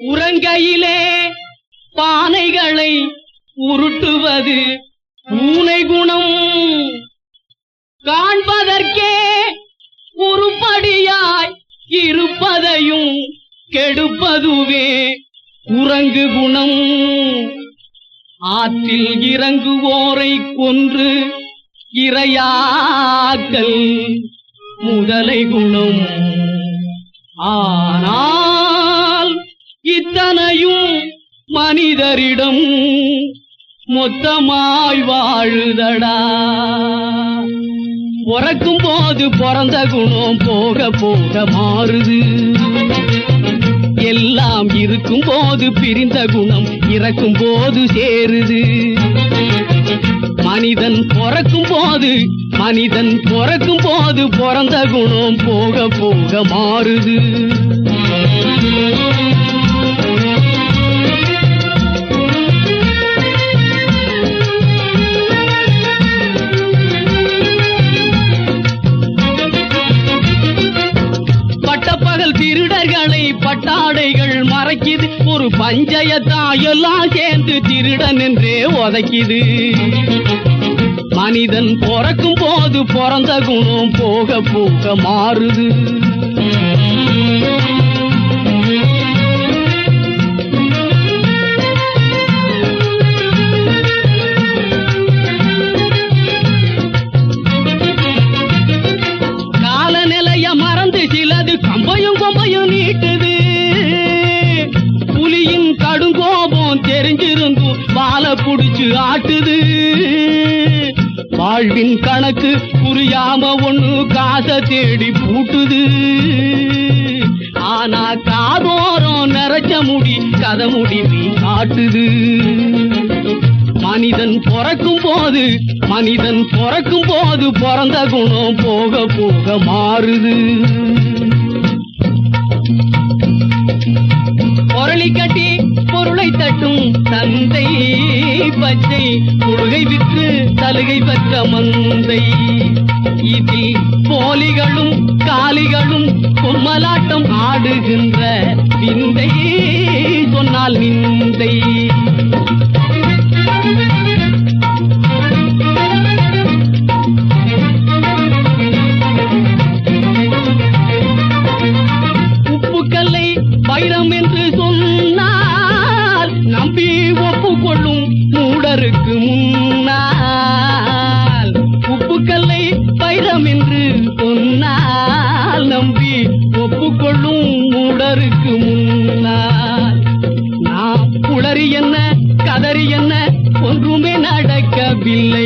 உறங்கையிலே பானைகளை உருட்டுவது பூனை குணம். காண்பதற்கே உருப்படியாய் இருப்பதையும் கெடுப்பதுவே குரங்கு குணம். ஆற்றில் இறங்குவோரை கொன்று இரையாக்கல் முதலை குணம். ஆனால் மனிதரிடம் மொத்தமாய் வாழுதடா பிறக்கும் போது பிறந்த குணம் போக போக மாறுது. எல்லாம் இருக்கும் போது பிரிந்த குணம் இறக்கும் போது சேருது. மனிதன் பிறக்கும் போது மனிதன் பிறக்கும் போது பிறந்த குணம் போக போக மாறுது. திருடர்களை பட்டாடைகள் மறைக்குது. ஒரு பஞ்சயத்தாயெல்லாம் சேர்ந்து திருடன் என்றே உதைக்குது. மனிதன் பிறக்கும் போது பிறந்த குணம் போக போக மாறுது. கடுங்கோபம் தெரிஞ்சிருந்தும் வாழை புடிச்சு ஆட்டுது. வாழ்வின் கணக்கு புரியாம ஒண்ணு காசை தேடி பூட்டுது. ஆனா காதோரம் நிறைச்ச முடி கதை முடிவி காட்டுது மனிதன் பிறக்கும் போது மனிதன் பிறக்கும் போது பிறந்த குணம் போக போக மாறுது. பொருளி கட்டி பொருளை தந்தை பச்சை கொள்கை விற்று சலுகை பெற்ற மந்தை. இதில் போலிகளும் காலிகளும் பொம்மலாட்டம் ஆடுகின்ற விந்தையே சொன்னால் நிந்தை மூடருக்கு முன்னால் உப்புக்கல்லை பைரம் என்று சொன்னால் நம்பி ஒப்புக்கொள்ளும் உடருக்கு முன்னால் நாம் புலரி என்ன கதறி என்ன ஒன்றுமே நடக்கவில்லை.